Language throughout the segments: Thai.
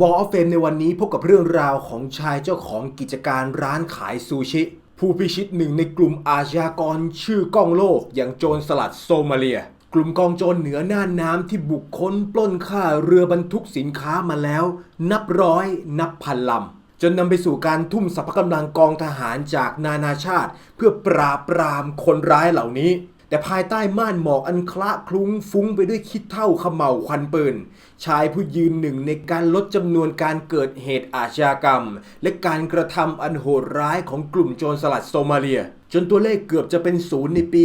วอลเฟมในวันนี้พบกับเรื่องราวของชายเจ้าของกิจการร้านขายซูชิ ผู้พิชิตหนึ่งในกลุ่มอาชญากรชื่อก้องโลก อย่างโจรสลัดโซมาเลีย กลุ่มกองโจรเหนือน่านน้ำที่บุกค้นปล้นฆ่าเรือบรรทุกสินค้ามาแล้ว นับร้อยนับพันลำ จนนำไปสู่การทุ่มสรรพกำลังกองทหารจากนานาชาติ เพื่อปราบปรามคนร้ายเหล่านี้ แต่ภายใต้ม่านหมอกอันคละคลุ้งฟุ้งไปด้วยคิดเท่าขม่าวควันปืน ชายผู้ยืนหนึ่งในการลดจำนวนการเกิดเหตุอาชญากรรม และการกระทำอันโหดร้ายของกลุ่มโจรสลัดโซมาเลีย จนตัวเลขเกือบจะเป็นศูนย์ในปี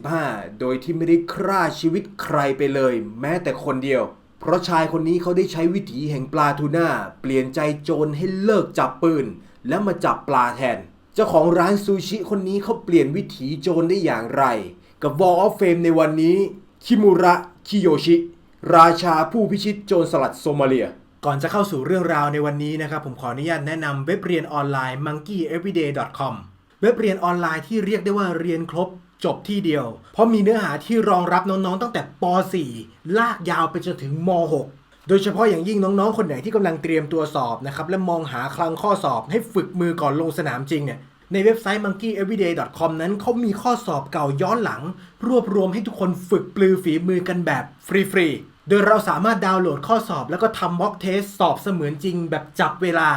2015 โดยที่ไม่ได้ฆ่าชีวิตใครไปเลย แม้แต่คนเดียว เพราะชายคนนี้เขาได้ใช้วิถีแห่งปลาทูน่าเปลี่ยนใจโจรให้เลิกจับปืน และมาจับปลาแทน เจ้าของร้านซูชิคนนี้เขาเปลี่ยนวิถีโจรได้อย่างไร กับ Wall of Fame ในวันนี้ คิมุระ คิโยชิ ราชาผู้พิชิตโจรสลัดโซมาเลีย ก่อนจะเข้าสู่เรื่องราวในวันนี้นะครับ ผมขออนุญาตแนะนำเว็บเรียนออนไลน์ monkeyeveryday.com เว็บเรียนออนไลน์ที่เรียกได้ว่าเรียนครบจบที่เดียว เพราะมีเนื้อหาที่รองรับน้องๆ ตั้งแต่ป .4 ลากยาวไปจนถึงม .6 โดยเฉพาะอย่างยิ่งน้องๆ คนไหนที่กำลังเตรียมตัวสอบนะครับและมองหาคลังข้อสอบให้ฝึกมือก่อนลงสนามจริงเนี่ย ในเว็บไซต์ monkeyeveryday.com นั้นเขามีข้อสอบเก่าย้อนหลัง รวบรวมให้ทุกคนฝึกปลือฝีมือกันแบบฟรีๆ โดยเราสามารถดาวน์โหลดข้อสอบแล้วก็ทำ mock test สอบเสมือนจริงแบบจับเวลา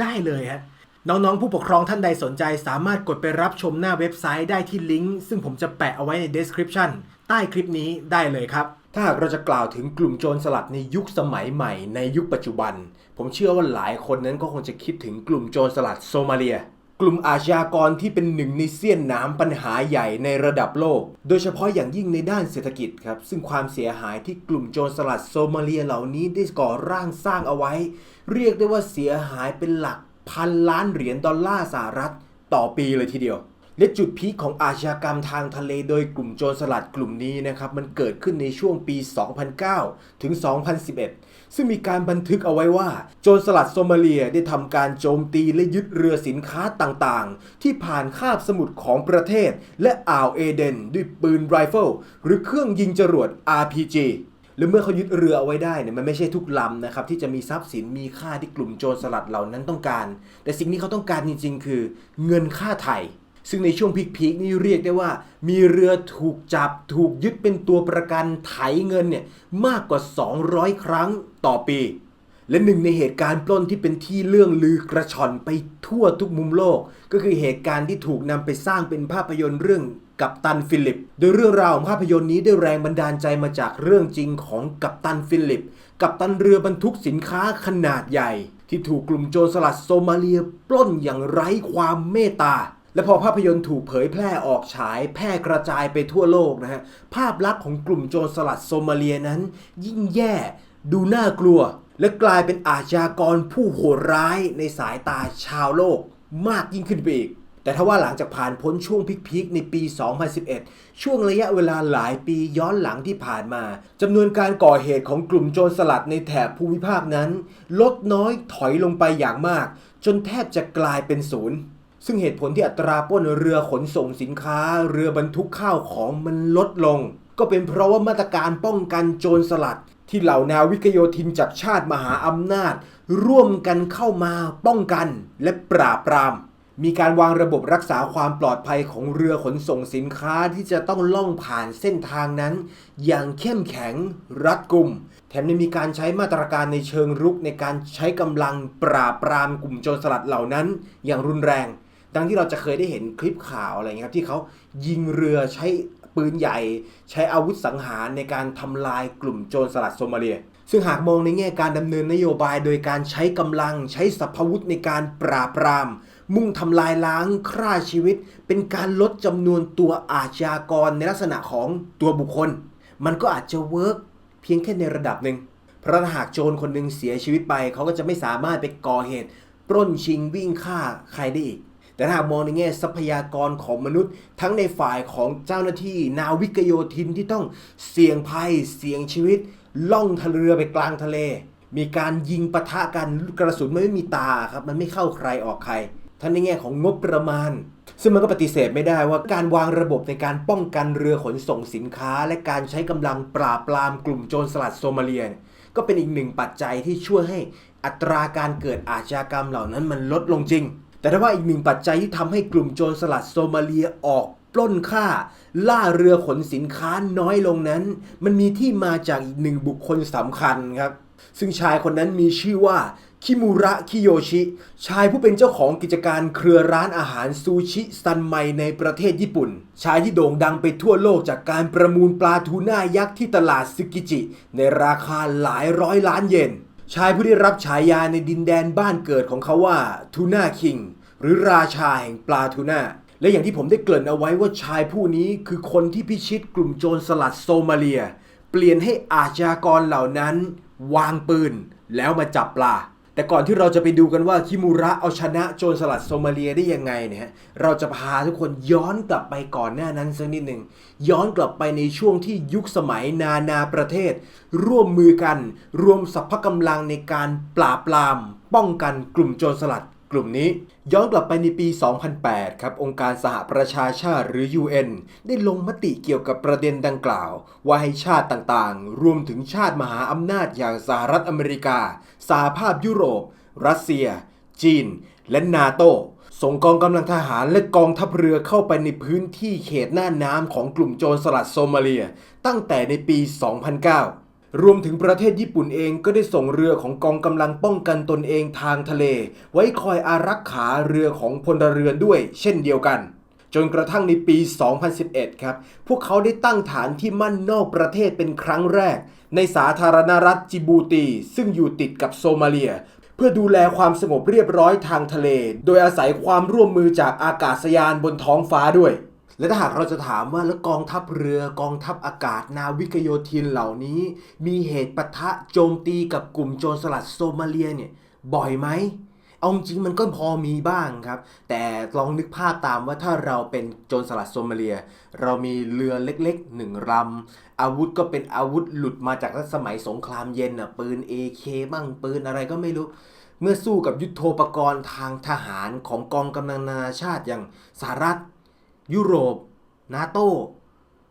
ได้เลยฮะน้องๆ ผู้ปกครองท่านใดสนใจ สามารถกดไปรับชมหน้าเว็บไซต์ได้ที่ลิงก์ซึ่งผมจะแปะเอาไว้ใน description ใต้คลิปนี้ได้เลยครับ ถ้าหากเราจะกล่าวถึงกลุ่มโจรสลัดในยุคสมัยใหม่ในยุคปัจจุบัน ผมเชื่อว่าหลายคนนั้นก็คงจะคิดถึงกลุ่มโจรสลัดโซมาเลีย กลุ่มอาชญากรที่เป็นหนึ่งในเสี้ยนน้ำปัญหาใหญ่ในระดับโลก โดยเฉพาะอย่างยิ่งในด้านเศรษฐกิจครับ ซึ่งความเสียหายที่กลุ่มโจรสลัดโซมาเลียเหล่านี้ได้ก่อร่างสร้างเอาไว้ เรียกได้ว่าเสียหายเป็นหลักพันล้านเหรียญดอลลาร์สหรัฐ ต่อปีเลยทีเดียว และจุดพีคของอาชญากรรมทางทะเลโดยกลุ่มโจรสลัดกลุ่มนี้นะครับมันเกิดขึ้นในช่วงปี 2009 ถึง 2011 ซึ่งมีการบันทึกเอาไว้ว่า โจรสลัดโซมาเลียได้ทำการโจมตีและยึดเรือสินค้าต่างๆ ที่ผ่านคาบสมุทรของประเทศ และอ่าวเอเดน ด้วยปืนไรเฟิลหรือเครื่องยิงจรวด RPG หรือเมื่อเขายึดเรือเอาไว้ได้เนี่ยมันไม่ใช่ทุกลำนะครับที่จะมีทรัพย์สินมีค่าที่กลุ่มโจรสลัดเหล่านั้นต้องการ แต่สิ่งที่เขาต้องการจริง ๆ คือ เงินค่าไถ่ ซึ่งในช่วงพีคๆนี่เรียกได้ว่า มีเรือถูกจับถูกยึดเป็นตัวประกันไถเงินเนี่ยมากกว่า 200 ครั้งต่อปี และหนึ่งในเหตุการณ์ปล้นที่เป็นที่เรื่องลือกระชอนไปทั่วทุกมุมโลก ก็คือเหตุการณ์ที่ถูกนำไปสร้างเป็นภาพยนตร์เรื่องกัปตันฟิลิป โดยเรื่องราวของภาพยนตร์นี้ได้แรงบันดาลใจมาจากเรื่องจริงของกัปตันฟิลิป กัปตันเรือบรรทุกสินค้าขนาดใหญ่ ที่ถูกกลุ่มโจรสลัดโซมาเลียปล้นอย่างไร้ความเมตตา และพอภาพยนตร์ถูกเผยแพร่ออกฉาย แพร่กระจายไปทั่วโลกนะฮะ ภาพลักษณ์ของกลุ่มโจรสลัดโซมาเลียนั้น ยิ่งแย่ ดูน่ากลัว และกลายเป็นอาชญากรผู้โหดร้ายในสายตาชาวโลกมากยิ่งขึ้นไปอีก แต่ถ้าว่าหลังจากผ่านพ้นช่วงพีคๆในปี 2011 ช่วงระยะเวลาหลายปีย้อนหลังที่ผ่านมาจำนวนการก่อเหตุของกลุ่มโจรสลัดในแถบภูมิภาคนั้น ลดน้อยถอยลงไปอย่างมาก จนแทบจะกลายเป็นศูนย์ ซึ่งเหตุผลที่อัตราป้นเรือขนส่งสินค้า เรือบรรทุกข้าวของมันลดลง ก็เป็นเพราะว่ามาตรการป้องกันโจรสลัด ที่เหล่านาวิกโยธินจากชาติมหาอำนาจ ร่วมกันเข้ามาป้องกันและปราบปราม มีการวางระบบรักษาความปลอดภัยของเรือขนส่งสินค้าที่จะต้องล่องผ่านเส้นทางนั้น อย่างเข้มแข็งรัดกุม แถมยังมีการใช้มาตรการในเชิงรุกในการใช้กำลังปราบปรามกลุ่มโจรสลัดเหล่านั้น อย่างรุนแรง ดังที่เราจะเคยได้เห็นคลิปข่าวอะไรเงี้ยครับที่เขายิงเรือใช้ปืนใหญ่ ใช้อาวุธสังหารในการทำลายกลุ่มโจรสลัดโซมาเลีย ซึ่งหากมองในแง่การดำเนินนโยบายโดยการใช้กำลังใช้สัพพวุธในการปราบปราม มุ่งทำลายล้างฆ่าชีวิต เป็นการลดจำนวนตัวอาชญากรในลักษณะของตัวบุคคล มันก็อาจจะเวิร์กเพียงแค่ในระดับหนึ่งเพราะถ้าหากโจรคนหนึ่งเสียชีวิตไป เขาก็จะไม่สามารถไปก่อเหตุ ปล้นชิงวิ่งฆ่าใครได้อีก แต่ถ้าหากมองในแง่ทรัพยากรของมนุษย์ ทั้งในฝ่ายของเจ้าหน้าที่นาวิกโยธินที่ต้องเสี่ยงภัย เสี่ยงชีวิต ล่องทะเรือไปกลางทะเล มีการยิงปะทะกันกระสุนมันไม่มีตาครับมันไม่เข้าใครออกใครทั้งในแง่ของงบประมาณ ซึ่งมันก็ปฏิเสธไม่ได้ว่าการวางระบบในการป้องกันเรือขนส่งสินค้า และการใช้กำลังปราบปรามกลุ่มโจรสลัดโซมาเลียก็เป็นอีกหนึ่งปัจจัยที่ช่วยให้อัตราการเกิดอาชญากรรมเหล่านั้นมันลดลงจริง แต่ถ้าว่าอีกหนึ่งปัจจัยที่ทำให้กลุ่มโจรสลัดโซมาเลียออกปล้นฆ่า ล่าเรือขนสินค้าน้อยลงนั้น มันมีที่มาจากอีกหนึ่งบุคคลสำคัญครับ ซึ่งชายคนนั้นมีชื่อว่าคิมูระคิโยชิ ชายผู้เป็นเจ้าของกิจการเครือร้านอาหารซูชิซันไมในประเทศญี่ปุ่น ชายที่โด่งดังไปทั่วโลกจากการประมูลปลาทูน่ายักษ์ที่ตลาดซึกิจิ ในราคาหลายร้อยล้านเยน ชายผู้ได้รับฉายาในดินแดนบ้านเกิดของเขาว่าทูน่าคิงหรือราชาแห่งปลาทูน่าและอย่างที่ผมได้เกริ่นเอาไว้ว่าชายผู้นี้คือคนที่พิชิตกลุ่มโจรสลัดโซมาเลีย เปลี่ยนให้อาชญากรเหล่านั้น วางปืนแล้วมาจับปลา แต่ก่อนที่เราจะไปดูกันว่าคิมูระเอาชนะโจรสลัดโซมาเลียได้ยังไงเนี่ย เราจะพาทุกคนย้อนกลับไปก่อนหน้านั้นสักนิดหนึ่ง ย้อนกลับไปในช่วงที่ยุคสมัยนานาประเทศ ร่วมมือกัน รวมสรรพกำลังในการปราบปราม ป้องกันกลุ่มโจรสลัดกลุ่มนี้ ย้อนกลับไปในปี 2008 ครับ องค์การสหประชาชาติหรือ UN ได้ลงมติเกี่ยวกับประเด็นดังกล่าว ว่าให้ชาติต่างๆ รวมถึงชาติมหาอำนาจอย่างสหรัฐอเมริกา สหภาพยุโรป รัสเซีย จีน และนาโตส่งกองกำลังทหารและกองทัพเรือเข้าไปในพื้นที่เขตหน้าน้ำของกลุ่มโจรสลัดโซมาเลีย ตั้งแต่ในปี 2009 รวมถึงประเทศญี่ปุ่นเองก็ได้ส่งเรือของกองกำลังป้องกันตนเองทางทะเล ไว้คอยอารักขาเรือของพลเรือนด้วย เช่นเดียวกัน จนกระทั่งในปี 2011 ครับ พวกเขาได้ตั้งฐานที่มั่นนอกประเทศเป็นครั้งแรก ในสาธารณรัฐจิบูตี ซึ่งอยู่ติดกับโซมาเลีย เพื่อดูแลความสงบเรียบร้อยทางทะเล โดยอาศัยความร่วมมือจากอากาศยานบนท้องฟ้าด้วย และถ้าหากเราจะถามว่าแล้วกองทัพเรือกองทัพอากาศนาวิกโยธินเหล่านี้ มีเหตุปะทะโจมตีกับกลุ่มโจรสลัดโซมาเลียเนี่ยบ่อยไหมเอาจริงมันก็พอมีบ้างครับ แต่ลองนึกภาพตามว่าถ้าเราเป็นโจรสลัดโซมาเลีย เรามีเรือเล็กๆหนึ่งลำอาวุธก็เป็นอาวุธหลุดมาจากสมัยสงครามเย็นอะปืน AK บ้างปืนอะไรก็ไม่รู้ เมื่อสู้กับยุโทโธปกรณ์ทางทหารของกองกำลังนานาชาติอย่างสหรัฐ ยุโรป นาโต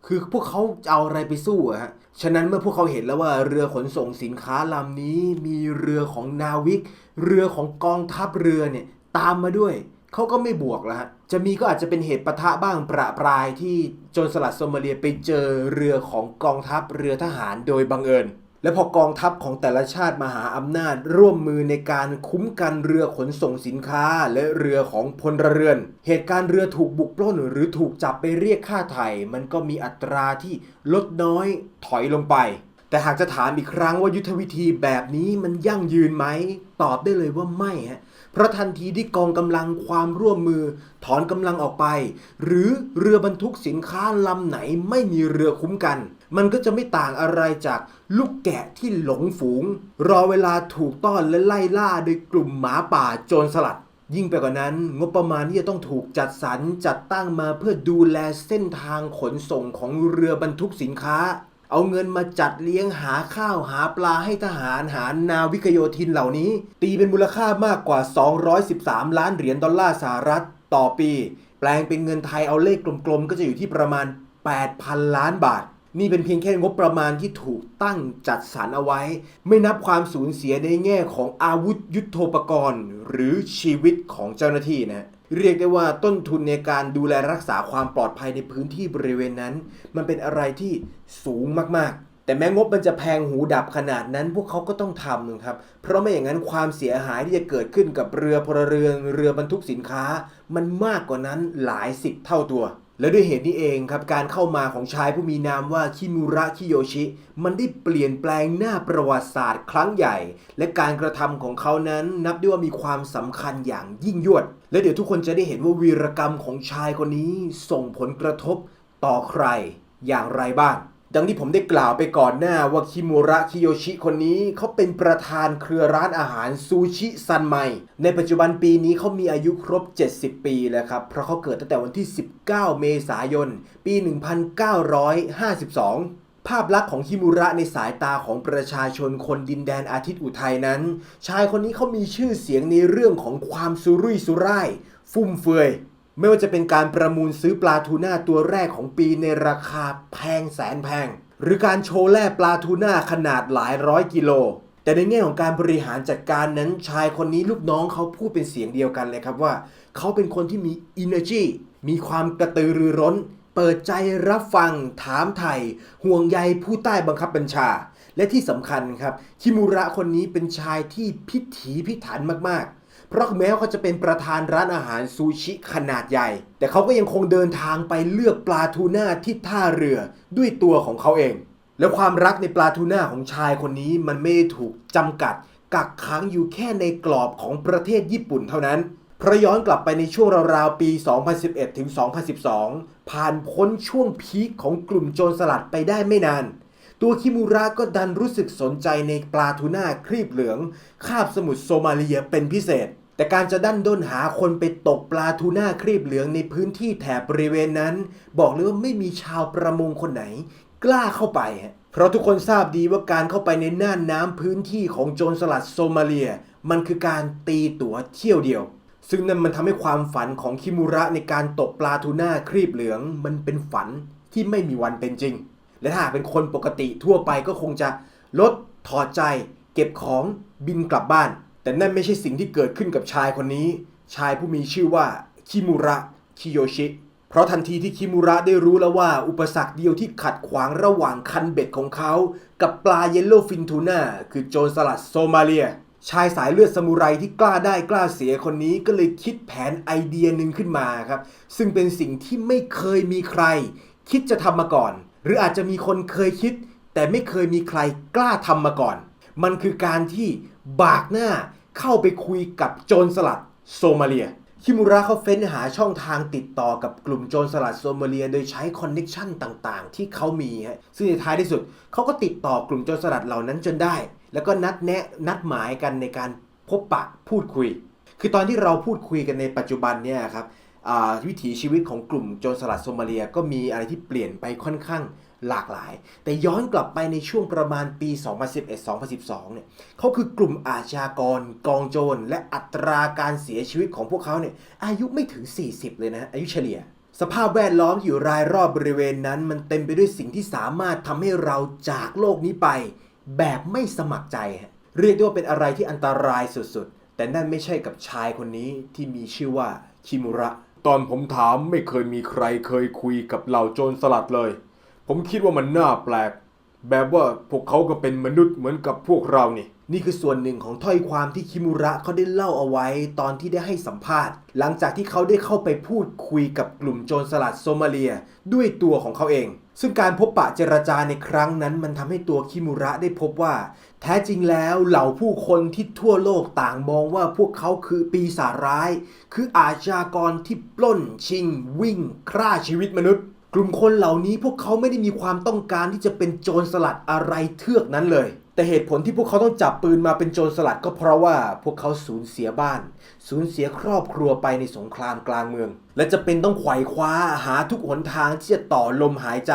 คือพวกเขาจะเอาอะไรไปสู้อะฮะ ฉะนั้นเมื่อพวกเขาเห็นแล้วว่าเรือขนส่งสินค้าลำนี้มีเรือของนาวิก เรือของกองทัพเรือเนี่ยตามมาด้วย เขาก็ไม่บวกแล้วฮะ จะมีก็อาจจะเป็นเหตุปะทะบ้างประปรายที่โจรสลัดโซมาเลียไปเจอเรือของกองทัพเรือทหารโดยบังเอิญ และพอกองทัพของแต่ละชาติมหาอำนาจร่วมมือในการคุ้มกันเรือขนส่งสินค้าและเรือของพลเรือน เหตุการณ์เรือถูกบุกปล้นหรือถูกจับไปเรียกค่าไถ่มันก็มีอัตราที่ลดน้อยถอยลงไป แต่หากจะถามอีกครั้งว่ายุทธวิธีแบบนี้มันยั่งยืนไหม ตอบได้เลยว่าไม่ฮะเพราะทันทีที่กองกำลังความร่วมมือ ถอนกำลังออกไป หรือเรือบรรทุกสินค้าลำไหนไม่มีเรือคุ้มกัน มันก็จะไม่ต่างอะไรจากลูกแกะที่หลงฝูง รอเวลาถูกต้อนและไล่ล่าโดยกลุ่มหมาป่าโจรสลัด ยิ่งไปกว่านั้น งบประมาณที่จะต้องถูกจัดสรรจัดตั้งมาเพื่อดูแลเส้นทางขนส่งของเรือบรรทุกสินค้า เอาเงินมาจัดเลี้ยงหาข้าวหาปลาให้ทหารหารนาวิกโยธินเหล่านี้ ตีเป็นมูลค่ามากกว่า 213 ล้านเหรียญดอลลาร์สหรัฐต่อปี แปลงเป็นเงินไทยเอาเลขกลมๆ ก็จะอยู่ที่ประมาณ 8,000 ล้านบาท นี่เป็นเพียงแค่งบประมาณที่ถูกตั้งจัดสรรเอาไว้ ไม่นับความสูญเสียในแง่ของอาวุธยุโทโธปกรณ์ หรือชีวิตของเจ้าหน้าที่นะเรียกได้ว่าต้นทุนในการดูแลรักษาความปลอดภัยในพื้นที่บริเวณนั้น มันเป็นอะไรที่สูงมากๆ แต่แม้งบมันจะแพงหูดับขนาดนั้น พวกเขาก็ต้องทำครับ เพราะไม่อย่างนั้นความเสียหายที่จะเกิดขึ้นกับเรือพลเรือนเรือบรรทุกสินค้า มันมากกว่านั้นหลายสิบเท่าตัว และด้วยเหตุนี้เองครับการเข้ามาของชายผู้มีนามว่าคิมูระคิโยชิ มันได้เปลี่ยนแปลงหน้าประวัติศาสตร์ครั้งใหญ่ และการกระทำของเขานั้นนับได้ว่ามีความสำคัญอย่างยิ่งยวด และเดี๋ยวทุกคนจะได้เห็นว่าวีรกรรมของชายคนนี้ส่งผลกระทบต่อใครอย่างไรบ้าง ดังที่ผมได้กล่าวไปก่อนหน้าว่าคิมูระคิโยชิคนนี้เขาเป็นประธานเครือร้านอาหารซูชิซันไมในปัจจุบันปีนี้เขามีอายุครบ 70 ปีแล้วครับ เพราะเขาเกิดตั้งแต่วันที่ 19 เมษายน ปี 1952ภาพลักษณ์ของคิมูระในสายตาของประชาชนคนดินแดนอาทิตย์อุทัยนั้น ชายคนนี้เขามีชื่อเสียงในเรื่องของความสุรุ่ยสุร่าย ฟุ่มเฟือย ไม่ว่าจะเป็นการประมูลซื้อปลาทูน่าตัวแรกของปีในราคาแพงแสนแพง หรือการโชว์แล่ปลาทูน่าขนาดหลายร้อยกิโล แต่ในแง่ของการบริหารจัดการนั้นชายคนนี้ลูกน้องเขาพูดเป็นเสียงเดียวกันเลยครับว่า เขาเป็นคนที่มี energy มีความกระตือรือร้น เปิดใจรับฟัง ถามไถ่ห่วงใยผู้ใต้บังคับบัญชา และที่สำคัญครับคิมูระคนนี้เป็นชายที่พิถีพิถันมากๆ เพราะแม้ว่าเขาจะเป็นประธานร้านอาหารซูชิขนาดใหญ่ แต่เขาก็ยังคงเดินทางไปเลือกปลาทูน่าที่ท่าเรือด้วยตัวของเขาเอง และความรักในปลาทูน่าของชายคนนี้มันไม่ได้ถูกจำกัด กักขังอยู่แค่ในกรอบของประเทศญี่ปุ่นเท่านั้นเพราะย้อนกลับไปในช่วงราวๆ ปี 2011 ถึง 2012 ผ่านพ้นช่วงพีคของกลุ่มโจรสลัดไปได้ไม่นาน ตัวคิมูระก็ดันรู้สึกสนใจในปลาทูน่าครีบเหลืองคาบสมุทรโซมาเลียเป็นพิเศษ แต่การจะดันด้นหาคนไปตกปลาทูน่าครีบเหลืองในพื้นที่แถบบริเวณนั้น บอกเลยว่าไม่มีชาวประมงคนไหน กล้าเข้าไป เพราะทุกคนทราบดีว่าการเข้าไปในน่านน้ำพื้นที่ของโจรสลัดโซมาเลีย มันคือการตีตั๋วเที่ยวเดียวซึ่งนั่นมันทำให้ความฝันของคิมูระในการตกปลาทูน่าครีบเหลือง มันเป็นฝันที่ไม่มีวันเป็นจริง และถ้าเป็นคนปกติทั่วไปก็คงจะลดถอดใจ เก็บของบินกลับบ้าน แต่นั่นไม่ใช่สิ่งที่เกิดขึ้นกับชายคนนี้ ชายผู้มีชื่อว่าคิมูระคิโยชิ เพราะทันทีที่คิมูระได้รู้แล้วว่า อุปสรรคเดียวที่ขัดขวางระหว่างคันเบ็ดของเขา กับปลาเยลโลฟินทูน่าคือโจรสลัดโซมาเลีย ชายสายเลือดซามูไรที่กล้าได้กล้าเสียคนนี้ก็เลยคิดแผนไอเดียหนึ่งขึ้นมาครับ ซึ่งเป็นสิ่งที่ไม่เคยมีใคร คิดจะทำมาก่อน หรืออาจจะมีคนเคยคิด แต่ไม่เคยมีใครกล้าทำมาก่อน มันคือการที่บากหน้าเข้าไปคุยกับโจรสลัดโซมาเลีย คิมูระเขาเฟ้นหาช่องทางติดต่อกับกลุ่มโจรสลัดโซมาเลีย โดยใช้คอนเน็ชันต่างๆ ที่เขามีฮะซึ่งในท้ายที่สุดเขาก็ติดต่อกลุ่มโจรสลัดเหล่านั้นจนได้ แล้วก็นัดแนะนัดหมายกันในการพบปะพูดคุย คือตอนที่เราพูดคุยกันในปัจจุบันเนี่ยครับ วิถีชีวิตของกลุ่มโจรสลัดโซมาเลียก็มีอะไรที่เปลี่ยนไปค่อนข้างหลากหลาย แต่ย้อนกลับไปในช่วงประมาณปี 2011-2012 เนี่ยเขาคือกลุ่มอาชญากรกองโจรและอัตราการเสียชีวิตของพวกเขาเนี่ยอายุไม่ถึง 40 เลยนะอายุเฉลี่ย สภาพแวดล้อมที่อยู่รายรอบบริเวณนั้น มันเต็มไปด้วยสิ่งที่สามารถทำให้เราจากโลกนี้ไป แบบไม่สมัครใจฮะเรียกได้ว่าเป็นอะไรที่อันตรายสุดๆ แต่นั่นไม่ใช่กับชายคนนี้ที่มีชื่อว่าคิมุระ ตอนผมถามไม่เคยมีใครเคยคุยกับเหล่าโจรสลัดเลย ผมคิดว่ามันน่าแปลก แบบว่าพวกเขาก็เป็นมนุษย์เหมือนกับพวกเรานี่ นี่คือส่วนหนึ่งของถ้อยความที่คิมุระเขาได้เล่าเอาไว้ตอนที่ได้ให้สัมภาษณ์ หลังจากที่เขาได้เข้าไปพูดคุยกับกลุ่มโจรสลัดโซมาเลีย ด้วยตัวของเขาเอง ซึ่งการพบปะเจรจาในครั้งนั้น มันทำให้ตัวคิมุระได้พบว่า แท้จริงแล้วเหล่าผู้คนที่ทั่วโลกต่างมองว่าพวกเขาคือปีศาจร้าย คืออาชญากรที่ปล้นชิง วิ่งฆ่าชีวิตมนุษย์ กลุ่มคนเหล่านี้พวกเขาไม่ได้มีความต้องการที่จะเป็นโจรสลัดอะไรเทือกนั้นเลย แต่เหตุผลที่พวกเขาต้องจับปืนมาเป็นโจรสลัดก็เพราะว่าพวกเขาสูญเสียบ้าน สูญเสียครอบครัวไปในสงครามกลางเมือง และจะเป็นต้องไขว่คว้าหาทุกหนทางที่จะต่อลมหายใจ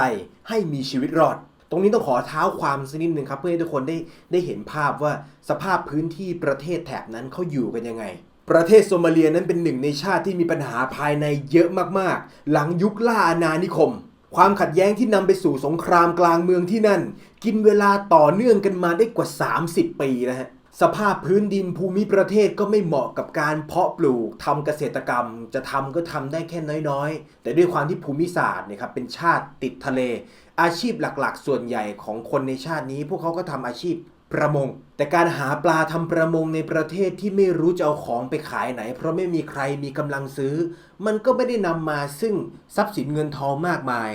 ให้มีชีวิตรอด ตรงนี้ต้องขอเท้าความสักนิดหนึ่งครับ เพื่อให้ทุกคนได้ได้เห็นภาพว่าสภาพพื้นที่ประเทศแถบนั้นเขาอยู่กันยังไง ประเทศโซมาเลียนั้นเป็นหนึ่งในชาติที่มีปัญหาภายในเยอะมากๆ หลังยุคล่าอาณานิคม ความขัดแย้งที่นำไปสู่สงครามกลางเมืองที่นั่น กินเวลาต่อเนื่องกันมาได้กว่า 30 ปีนะฮะสภาพพื้นดินภูมิประเทศก็ไม่เหมาะกับการเพาะปลูกทำเกษตรกรรม จะทำก็ทำได้แค่น้อยๆ แต่ด้วยความที่ภูมิศาสตร์เนี่ยครับเป็นชาติติดทะเล อาชีพหลักๆ ส่วนใหญ่ของคนในชาตินี้ พวกเขาก็ทำอาชีพประมง แต่การหาปลาทำประมงในประเทศที่ไม่รู้จะเอาของไปขายไหน เพราะไม่มีใครมีกำลังซื้อ มันก็ไม่ได้นำมาซึ่งทรัพย์สินเงินทองมากมาย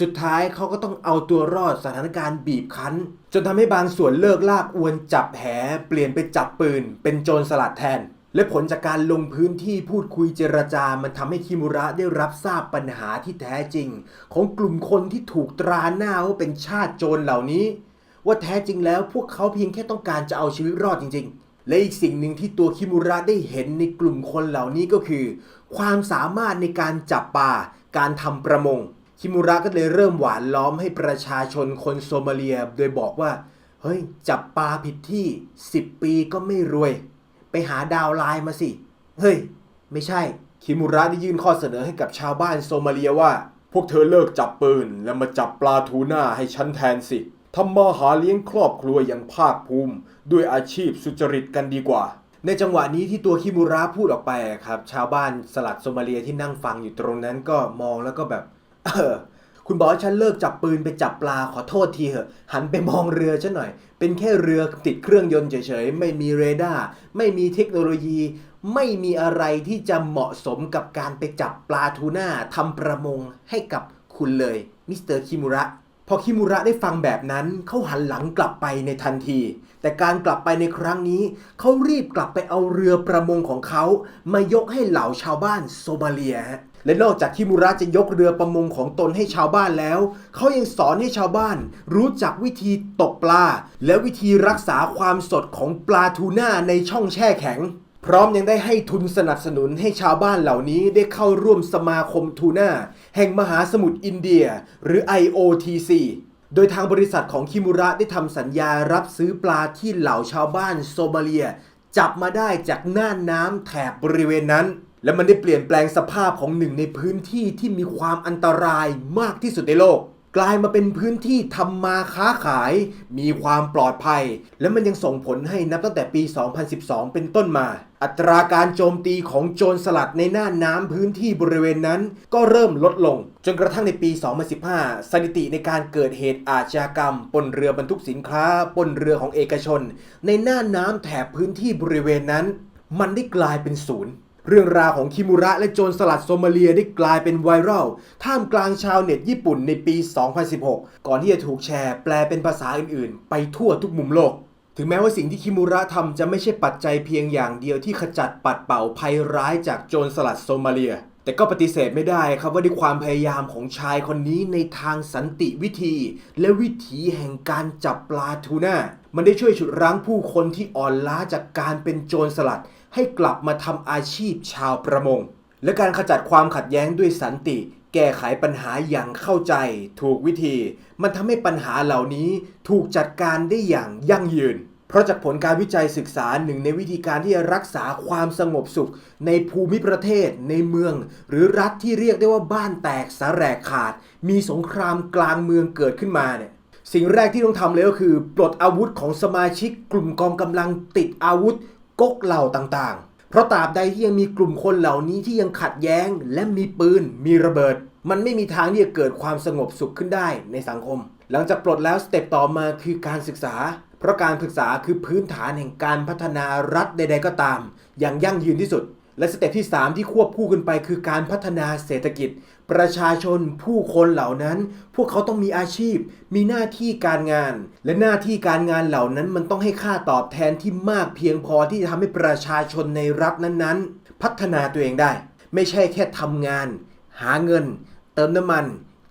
สุดท้ายเขาก็ต้องเอาตัวรอดสถานการณ์บีบคั้น จนทำให้บางส่วนเลิกลากอวนจับแหเปลี่ยนไปจับปืน เป็นโจรสลัดแทน และผลจากการลงพื้นที่พูดคุยเจรจา มันทำให้คิมุระได้รับทราบปัญหาที่แท้จริง ของกลุ่มคนที่ถูกตราหน้าว่าเป็นชาติโจรเหล่านี้ ว่าแท้จริงแล้วพวกเขาเพียงแค่ต้องการจะเอาชีวิตรอดจริง ๆ และอีกสิ่งหนึ่งที่ตัวคิมุระได้เห็นในกลุ่มคนเหล่านี้ก็คือ ความสามารถในการจับปลาการทำประมง คิมุระก็เลยเริ่มหวานล้อมให้ประชาชนคนโซมาเลีย โดยบอกว่า เฮ้ย จับปลาผิดที่ 10 ปีก็ไม่รวย ไปหาดาวไลน์มาสิ เฮ้ย ไม่ใช่ คิมุระได้ยื่นข้อเสนอให้กับชาวบ้านโซมาเลียว่า พวกเธอเลิกจับปืน แล้วมาจับปลาทูน่าให้ฉันแทนสิทำมาหาเลี้ยงครอบครัวอย่างภาคภูมิ ด้วยอาชีพสุจริตกันดีกว่า ในจังหวะนี้ที่ตัวคิมูระพูดออกไปอะครับ ชาวบ้านสลัดโซมาเลียที่นั่งฟังอยู่ตรงนั้นก็มองแล้วก็แบบ เออ คุณบอกว่าฉันเลิกจับปืนไปจับปลาขอโทษทีเหอะ หันไปมองเรือฉันหน่อย เป็นแค่เรือติดเครื่องยนต์เฉยๆ ไม่มีเรดาร์ไม่มีเทคโนโลยี ไม่มีอะไรที่จะเหมาะสมกับการไปจับปลาทูน่าทำประมงให้กับคุณเลยมิสเตอร์คิมุระพอคิมุระได้ฟังแบบนั้นเขาหันหลังกลับไปในทันที แต่การกลับไปในครั้งนี้เขารีบกลับไปเอาเรือประมงของเขามายกให้เหล่าชาวบ้านโซมาเลียฮะ และนอกจากคิมุระจะยกเรือประมงของตนให้ชาวบ้านแล้ว เขายังสอนให้ชาวบ้าน รู้จักวิธีตกปลา และวิธีรักษาความสดของปลาทูน่าในช่องแช่แข็ง พร้อมยังได้ให้ทุนสนับสนุนให้ชาวบ้านเหล่านี้ได้เข้าร่วมสมาคมทูน่าแห่งมหาสมุทรอินเดีย หรือ IOTC โดยทางบริษัทของคิมุระได้ทำสัญญารับซื้อปลาที่เหล่าชาวบ้านโซมาเลีย จับมาได้จากน่านน้ำแถบบริเวณนั้น และมันได้เปลี่ยนแปลงสภาพของหนึ่งในพื้นที่ที่มีความอันตรายมากที่สุดในโลก กลายมาเป็นพื้นที่ทำมาค้าขาย มีความปลอดภัย และมันยังส่งผลให้นับตั้งแต่ปี 2012 เป็นต้นมา อัตราการโจมตีของโจรสลัดในน่านน้ำพื้นที่บริเวณนั้น ก็เริ่มลดลง จนกระทั่งในปี 2015 สถิติในการเกิดเหตุอาชญากรรมปนเรือบรรทุกสินค้าปนเรือของเอกชน ในน่านน้ำแถบพื้นที่บริเวณนั้น มันได้กลายเป็นศูนย์ เรื่องราวของคิมุระและโจรสลัดโซมาเลียได้กลายเป็นไวรัลท่ามกลางชาวเน็ตญี่ปุ่นในปี 2016 ก่อนที่จะถูกแชร์แปลเป็นภาษาอื่นๆ ไปทั่วทุกมุมโลก ถึงแม้ว่าสิ่งที่คิมุระทำจะไม่ใช่ปัจจัยเพียงอย่างเดียวที่ขจัดปัดเป่าภัยร้ายจากโจรสลัดโซมาเลีย แต่ก็ปฏิเสธไม่ได้ครับว่าด้วยความพยายามของชายคนนี้ในทางสันติวิธี และวิถีแห่งการจับปลาทูน่า มันได้ช่วยฉุดรั้งผู้คนที่อ่อนล้าจากการเป็นโจรสลัด ให้กลับมาทำอาชีพชาวประมง และการขจัดความขัดแย้งด้วยสันติ แก้ไขปัญหาอย่างเข้าใจ ถูกวิธี มันทำให้ปัญหาเหล่านี้ถูกจัดการได้อย่างยั่งยืน เพราะจากผลการวิจัยศึกษาหนึ่งในวิธีการที่จะรักษาความสงบสุข ในภูมิประเทศ ในเมือง หรือรัฐที่เรียกได้ว่าบ้านแตกสาแหรกขาด มีสงครามกลางเมืองเกิดขึ้นมาเนี่ยสิ่งแรกที่ต้องทำเลยก็คือ ปลดอาวุธของสมาชิกกลุ่มกองกำลังติดอาวุธ ก๊กเหล่าต่างๆ เพราะตราบใดที่ยังมีกลุ่มคนเหล่านี้ที่ยังขัดแย้ง และมีปืน มีระเบิด มันไม่มีทางที่จะเกิดความสงบสุขขึ้นได้ในสังคม หลังจากปลดแล้วสเต็ปต่อมาคือการศึกษา เพราะการศึกษาคือพื้นฐานแห่งการพัฒนารัฐใด ๆ ก็ตาม อย่างยั่งยืนที่สุดและสเต็ปที่ 3 ที่ควบคู่กันไปคือการพัฒนาเศรษฐกิจ ประชาชนผู้คนเหล่านั้น พวกเขาต้องมีอาชีพ มีหน้าที่การงาน และหน้าที่การงานเหล่านั้นมันต้องให้ค่าตอบแทนที่มากเพียงพอที่จะทำให้ประชาชนในรัฐนั้นๆ พัฒนาตัวเองได้ ไม่ใช่แค่ทำงาน หาเงิน เติมน้ำมัน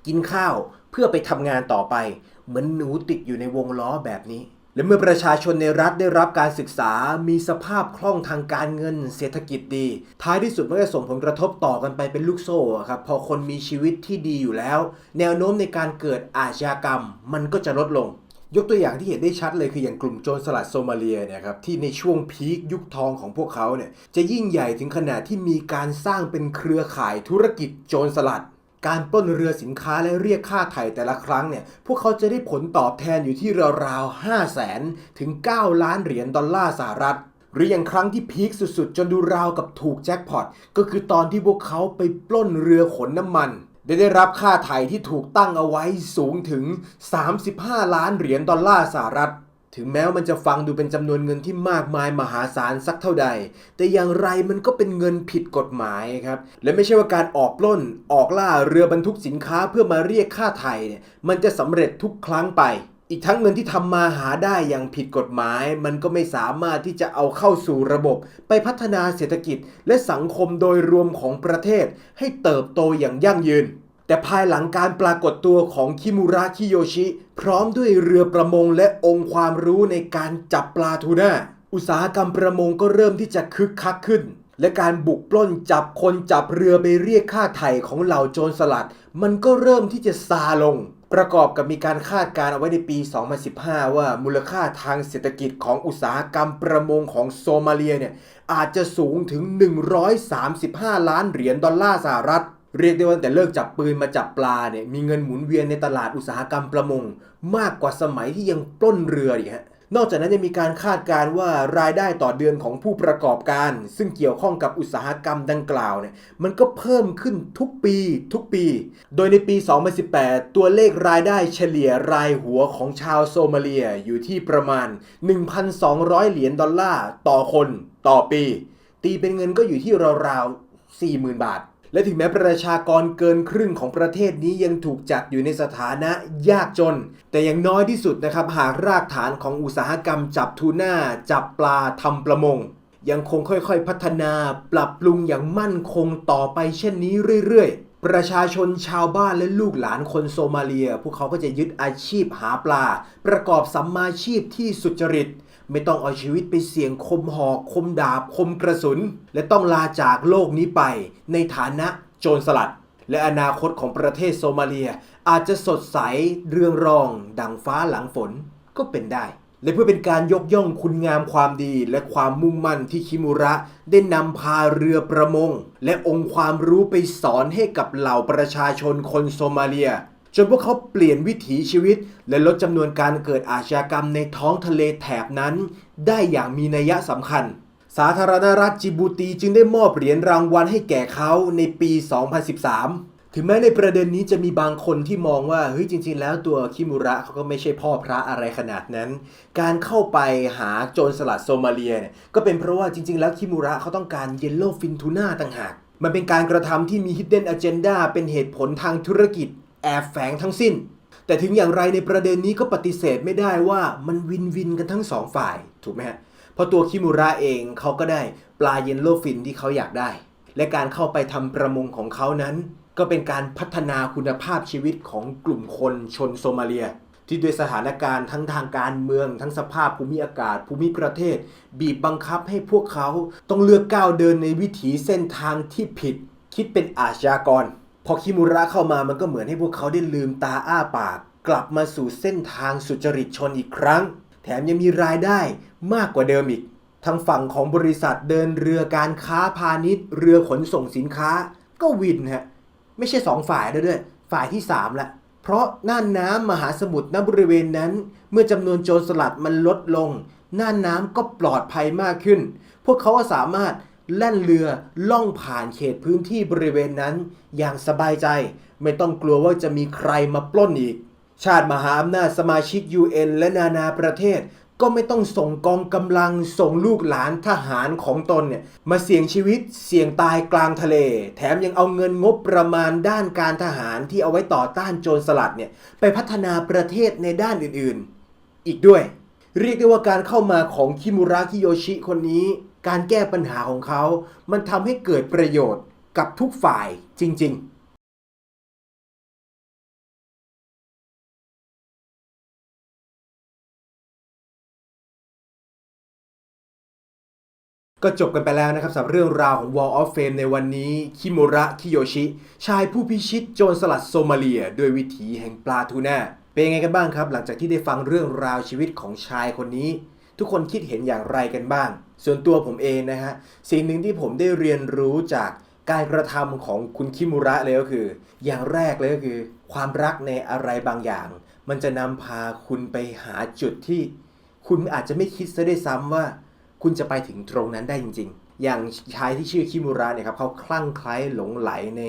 กินข้าว เพื่อไปทำงานต่อไป เหมือนหนูติดอยู่ในวงล้อแบบนี้ และเมื่อประชาชนในรัฐได้รับการศึกษา มีสภาพคล่องทางการเงิน เศรษฐกิจดี ท้ายที่สุดมันก็ส่งผลกระทบต่อกันไปเป็นลูกโซ่ครับ พอคนมีชีวิตที่ดีอยู่แล้ว แนวโน้มในการเกิดอาชญากรรม มันก็จะลดลง ยกตัวอย่างที่เห็นได้ชัดเลยคืออย่างกลุ่มโจรสลัดโซมาเลียเนี่ยครับที่ในช่วงพีคยุคทองของพวกเขาเนี่ยจะยิ่งใหญ่ถึงขนาดที่มีการสร้างเป็นเครือข่ายธุรกิจโจรสลัด การปล้นเรือสินค้าและเรียกค่าไถ่แต่ละครั้งเนี่ย พวกเขาจะได้ผลตอบแทนอยู่ที่ราวๆ5แสนถึง 9 ล้านเหรียญดอลลาร์สหรัฐ หรืออย่างครั้งที่พีคสุดๆ จนดูราวกับถูกแจ็คพอต ก็คือตอนที่พวกเขาไปปล้นเรือขนน้ำมันได้ได้รับค่าไถ่ที่ถูกตั้งเอาไว้สูงถึง 35 ล้านเหรียญดอลลาร์สหรัฐ ถึงแม้ว่ามันจะฟังดูเป็นจำนวนเงินที่มากมายมหาศาลสักเท่าใด แต่อย่างไรมันก็เป็นเงินผิดกฎหมายครับ และไม่ใช่ว่าการออกปล้น ออกล่าเรือบรรทุกสินค้าเพื่อมาเรียกค่าไถ่เนี่ยมันจะสำเร็จทุกครั้งไป อีกทั้งเงินที่ทำมาหาได้อย่างผิดกฎหมาย มันก็ไม่สามารถที่จะเอาเข้าสู่ระบบ ไปพัฒนาเศรษฐกิจ และสังคมโดยรวมของประเทศ ให้เติบโตอย่างยั่งยืน แต่ภายหลังการปรากฏตัวของคิมูระคิโยชิ พร้อมด้วยเรือประมงและองค์ความรู้ในการจับปลาทูน่าอุตสาหกรรมประมงก็เริ่มที่จะคึกคักขึ้น และการบุกปล้นจับคนจับเรือไปเรียกค่าไถ่ของเหล่าโจรสลัด มันก็เริ่มที่จะซาลง ประกอบกับมีการคาดการณ์เอาไว้ในปี 2015 ว่ามูลค่าทางเศรษฐกิจของอุตสาหกรรมประมงของโซมาเลียเนี่ยอาจจะสูงถึง 135 ล้านเหรียญดอลลาร์สหรัฐ เรียกได้ว่าแต่เลิกจับปืนมาจับปลาเนี่ยมีเงินหมุนเวียนในตลาดอุตสาหกรรมประมง มากกว่าสมัยที่ยังปล้นเรืออีกฮะนอกจากนั้นยังมีการคาดการณ์ว่ารายได้ต่อเดือนของผู้ประกอบการ ซึ่งเกี่ยวข้องกับอุตสาหกรรมดังกล่าวเนี่ยมันก็เพิ่มขึ้นทุกปีทุกปี โดยในปี 2018 ตัวเลขรายได้เฉลี่ยรายหัวของชาวโซมาเลียอยู่ที่ประมาณ 1,200 เหรียญดอลลาร์ต่อคนต่อปี ตีเป็นเงินก็อยู่ที่ราวๆ40,000 บาท และถึงแม้ประชากรเกินครึ่งของประเทศนี้ยังถูกจัดอยู่ในสถานะยากจน แต่อย่างน้อยที่สุดนะครับหากรากฐานของอุตสาหกรรมจับทูน่า จับปลาทำประมง ยังคงค่อยๆพัฒนาปรับปรุงอย่างมั่นคงต่อไปเช่นนี้เรื่อยๆประชาชนชาวบ้านและลูกหลานคนโซมาเลีย พวกเขาก็จะยึดอาชีพหาปลา ประกอบสัมมาชีพที่สุจริต ไม่ต้องเอาชีวิตไปเสี่ยงคมหอกคมดาบคมกระสุน และต้องลาจากโลกนี้ไป ในฐานะโจรสลัด และอนาคตของประเทศโซมาเลีย อาจจะสดใสเรืองรอง ดังฟ้าหลังฝนก็เป็นได้ และเพื่อเป็นการยกย่องคุณงามความดีและความมุ่งมั่นที่คิมุระได้นำพาเรือประมง และองค์ความรู้ไปสอนให้กับเหล่าประชาชนคนโซมาเลีย จนพวกเขาเปลี่ยนวิถีชีวิต และลดจำนวนการเกิดอาชญากรรมในท้องทะเลแถบนั้น ได้อย่างมีนัยสำคัญ สาธารณรัฐจิบูตีจึงได้มอบเหรียญรางวัลให้แก่เขาในปี 2013 ถึงแม้ในประเด็นนี้จะมีบางคนที่มองว่าเฮ้ยจริง ๆ แล้วตัวคิมุระเขาก็ไม่ใช่พ่อพระอะไรขนาดนั้น การเข้าไปหาโจรสลัดโซมาเลียเนี่ยก็เป็นเพราะว่าจริง ๆ แล้วคิมุระเขาต้องการเยลโลฟินทูน่าต่างหากมันเป็นการกระทำที่มี hidden agenda เป็นเหตุผลทางธุรกิจ แอบแฝงทั้งสิ้น แต่ถึงอย่างไรในประเด็นนี้ก็ปฏิเสธไม่ได้ว่ามันวินวินกันทั้งสองฝ่าย ถูกไหมฮะ เพราะตัวคิมุระเองเขาก็ได้ปลาเยลโลฟินที่เขาอยากได้ และการเข้าไปทำประมงของเขานั้น ก็เป็นการพัฒนาคุณภาพชีวิตของกลุ่มคนชนโซมาเลีย ที่ด้วยสถานการณ์ทั้งทางการเมือง ทั้งสภาพภูมิอากาศ ภูมิประเทศ บีบบังคับให้พวกเขาต้องเลือกก้าวเดินในวิถีเส้นทางที่ผิด คิดเป็นอาชญากร พอคิมุระเข้ามามันก็เหมือนให้พวกเขาได้ลืมตาอ้าปาก กลับมาสู่เส้นทางสุจริตชนอีกครั้ง แถมยังมีรายได้มากกว่าเดิมอีก ทางฝั่งของบริษัทเดินเรือการค้าพาณิชย์ เรือขนส่งสินค้า ก็วินฮะไม่ใช่สองฝ่ายด้วยด้วยฝ่ายที่สามละเพราะน่านน้ำมหาสมุทรณบริเวณนั้น เมื่อจำนวนโจรสลัดมันลดลงน่านน้ำก็ปลอดภัยมากขึ้น พวกเขาก็สามารถ แล่นเรือล่องผ่านเขตพื้นที่บริเวณนั้น อย่างสบายใจ ไม่ต้องกลัวว่าจะมีใครมาปล้นอีก ชาติมหาอำนาจสมาชิก UN และนานาประเทศ ก็ไม่ต้องส่งกองกำลังส่งลูกหลานทหารของตนเนี่ยมาเสี่ยงชีวิตเสี่ยงตายกลางทะเล แถมยังเอาเงินงบประมาณด้านการทหารที่เอาไว้ต่อต้านโจรสลัดเนี่ยไปพัฒนาประเทศในด้านอื่นๆ อีกด้วย เรียกได้ว่าการเข้ามาของคิมุระคิโยชิคนนี้ การแก้ปัญหาของเขา มันทำให้เกิดประโยชน์กับทุกฝ่ายจริง ๆก็จบกันไปแล้วนะครับสำหรับเรื่องราวของ Wall of Fame ในวันนี้ คิโมระคิโยชิ ชายผู้พิชิตโจรสลัดโซมาเลีย ด้วยวิถีแห่งปลาทูน่า เป็นยังไงกันบ้างครับ หลังจากที่ได้ฟังเรื่องราวชีวิตของชายคนนี้ ทุกคนคิดเห็นอย่างไรกันบ้าง ส่วนตัวผมเองนะฮะสิ่งหนึ่งที่ผมได้เรียนรู้จากการกระทำของคุณคิมุระเลยก็คือ อย่างแรกเลยก็คือ ความรักในอะไรบางอย่าง มันจะนำพาคุณไปหาจุดที่ คุณอาจจะไม่คิดซะด้วยซ้ำว่า คุณจะไปถึงตรงนั้นได้จริง ๆ อย่างชายที่ชื่อคิมุระเนี่ยครับเขาคลั่งไคล้หลงไหลใน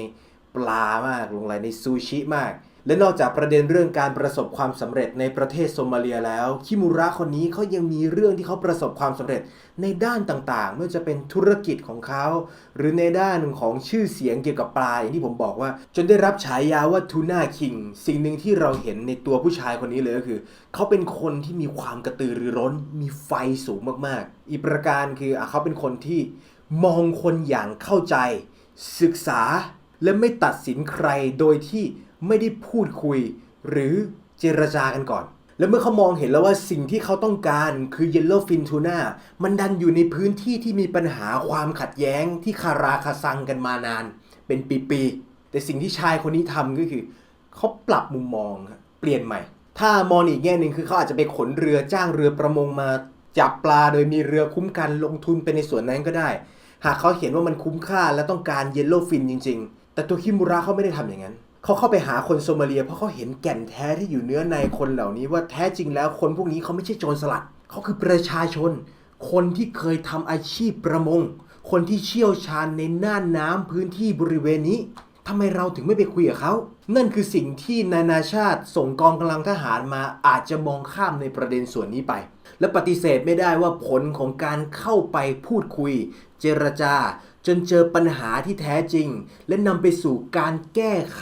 ปลามากหลงไหลในซูชิมาก และนอกจากประเด็นเรื่องการประสบความสำเร็จในประเทศโซมาเลียแล้ว คิมุระคนนี้เขายังมีเรื่องที่เขาประสบความสำเร็จในด้านต่างๆ ไม่ว่าจะเป็นธุรกิจของเขา หรือในด้านของชื่อเสียงเกี่ยวกับปลาอย่างที่ผมบอกว่า จนได้รับฉายาว่าทูน่าคิง สิ่งหนึ่งที่เราเห็นในตัวผู้ชายคนนี้เลยก็คือ เขาเป็นคนที่มีความกระตือรือร้น มีไฟสูงมากๆ อีกประการคืออเขาเป็นคนที่มองคนอย่างเข้าใจ ศึกษาและไม่ตัดสินใครโดยที่ ไม่ได้พูดคุย หรือเจรจากันก่อน และเมื่อเขามองเห็นแล้วว่าสิ่งที่เขาต้องการคือ Yellowfin Tuna มันดันอยู่ในพื้นที่ที่มีปัญหาความขัดแย้งที่คาราคาซังกันมานาน เป็นปีๆ แต่สิ่งที่ชายคนนี้ทำก็คือเขาปรับมุมมองเปลี่ยนใหม่ ถ้ามองอีกแง่หนึ่งคือเขาอาจจะไปขนเรือจ้างเรือประมงมาจับปลาโดยมีเรือคุ้มกันลงทุนไปในส่วนนั้นก็ได้ หากเขาเห็นว่ามันคุ้มค่าและต้องการเยลโล่ฟินจริง ๆ แต่ตัวคิมูระเขาไม่ได้ทำอย่างนั้น เขาเข้าไปหาคนโซมาเลีย เพราะเขาเห็นแก่นแท้ที่อยู่เนื้อในคนเหล่านี้ว่าแท้จริงแล้วคนพวกนี้เขาไม่ใช่โจรสลัด เขาคือประชาชน คนที่เคยทำอาชีพประมง คนที่เชี่ยวชาญในน่านน้ำพื้นที่บริเวณนี้ทำไมเราถึงไม่ไปคุยกับเขา นั่นคือสิ่งที่นานาชาติส่งกองกำลังทหารมาอาจจะมองข้ามในประเด็นส่วนนี้ไป และปฏิเสธไม่ได้ว่าผลของการเข้าไปพูดคุย เจรจา จนเจอปัญหาที่แท้จริง และนำไปสู่การแก้ไข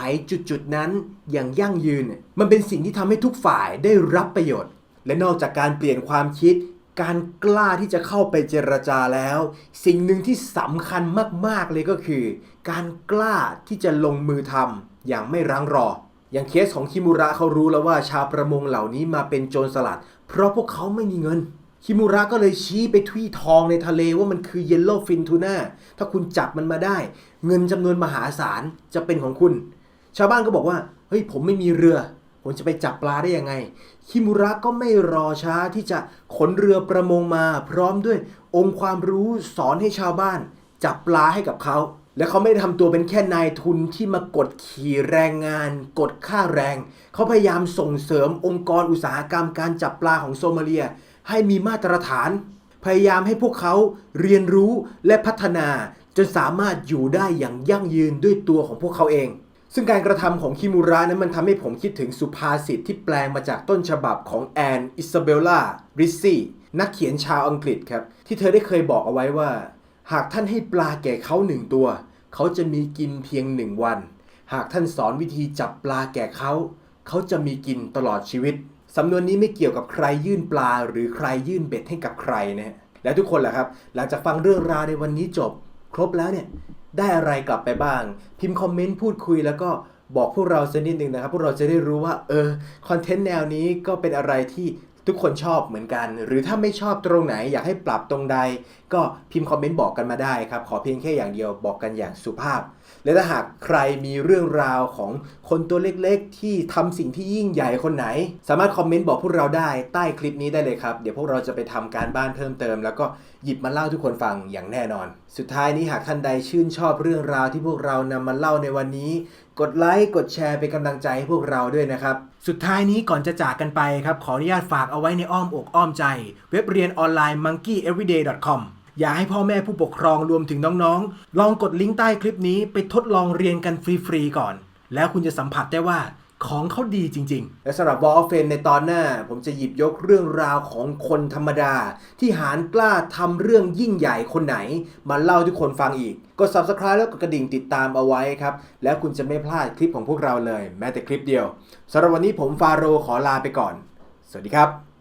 จุดๆนั้น อย่างยั่งยืน มันเป็นสิ่งที่ทำให้ทุกฝ่ายได้รับประโยชน์ และนอกจากการเปลี่ยนความคิด การกล้าที่จะเข้าไปเจรจาแล้ว สิ่งหนึ่งที่สำคัญมากๆเลยก็คือ การกล้าที่จะลงมือทำอย่างไม่รั้งรอ อย่างเคสของคิมุระเขารู้แล้วว่าชาวประมงเหล่านี้มาเป็นโจรสลัด เพราะพวกเขาไม่มีเงิน คิมุระก็เลยชี้ไปที่ทองในทะเลว่ามันคือเยลโล่ฟินทูน่าถ้าคุณจับมันมาได้ เงินจำนวนมหาศาลจะเป็นของคุณ ชาวบ้านก็บอกว่า เฮ้ย ผมไม่มีเรือ ผมจะไปจับปลาได้ยังไง คิมุระก็ไม่รอช้าที่จะขนเรือประมงมา พร้อมด้วยองค์ความรู้สอนให้ชาวบ้าน จับปลาให้กับเขา และเขาไม่ได้ทำตัวเป็นแค่นายทุนที่มากดขี่แรงงาน กดค่าแรง เขาพยายามส่งเสริมองค์กรอุตสาหกรรมการจับปลาของโซมาเลีย ให้มีมาตรฐาน พยายามให้พวกเขาเรียนรู้และพัฒนาจนสามารถอยู่ได้อย่างยั่งยืนด้วยตัวของพวกเขาเอง ซึ่งการกระทำของคิมูระนั้นมันทำให้ผมคิดถึงสุภาษิตที่แปลงมาจากต้นฉบับของแอนอิซาเบลล่าริซซี่นักเขียนชาวอังกฤษครับ ที่เธอได้เคยบอกเอาไว้ว่า หากท่านให้ปลาแก่เขาหนึ่งตัว เขาจะมีกินเพียงหนึ่งวัน หากท่านสอนวิธีจับปลาแก่เขา เขาจะมีกินตลอดชีวิต สำนวนนี้ไม่เกี่ยวกับใครยื่นปลา หรือใครยื่นเบ็ดให้กับใครนะฮะและทุกคนแหละครับ หลังจากฟังเรื่องราวในวันนี้จบ ครบแล้วเนี่ยได้อะไรกลับไปบ้าง พิมพ์คอมเมนต์พูดคุยแล้วก็บอกพวกเราสักนิดหนึ่งนะครับ พวกเราจะได้รู้ว่าเออคอนเทนต์แนวนี้ก็เป็นอะไรที่ทุกคนชอบเหมือนกัน หรือถ้าไม่ชอบตรงไหนอยากให้ปรับตรงใด ก็พิมพ์คอมเมนต์บอกกันมาได้ครับ ขอเพียงแค่อย่างเดียวบอกกันอย่างสุภาพ และถ้าหากใครมีเรื่องราวของคนตัวเล็กๆ ที่ทำสิ่งที่ยิ่งใหญ่คนไหน สามารถคอมเมนต์บอกพวกเราได้ใต้คลิปนี้ได้เลยครับ เดี๋ยวพวกเราจะไปทำการบ้านเพิ่มเติม แล้วก็หยิบมาเล่าทุกคนฟังอย่างแน่นอน สุดท้ายนี้หากท่านใดชื่นชอบเรื่องราวที่พวกเรานำมาเล่าในวันนี้ กดไลค์กดแชร์เป็นกำลังใจให้พวกเราด้วยนะครับ สุดท้ายนี้ก่อนจะจากกันไปครับขออนุญาตฝากเอาไว้ในอ้อมอกอ้อมใจ เว็บเรียนออนไลน์ monkeyeveryday.com อยากให้พ่อแม่ผู้ปกครองรวมถึงน้องๆ ลองกดลิงก์ใต้คลิปนี้ไปทดลองเรียนกันฟรีๆก่อน แล้วคุณจะสัมผัสได้ว่าของเขาดีจริง ๆ และสำหรับ Wall of Fame ในตอนหน้า ผมจะหยิบยกเรื่องราวของคนธรรมดา ที่หารกล้าทำเรื่องยิ่งใหญ่คนไหน มาเล่าทุกคนฟังอีก กด Subscribe แล้วกดกระดิ่งติดตามเอาไว้ครับ แล้วคุณจะไม่พลาดคลิปของพวกเราเลย แม้แต่คลิปเดียวสำหรับวันนี้ผมฟาโรขอลาไปก่อน สวัสดีครับ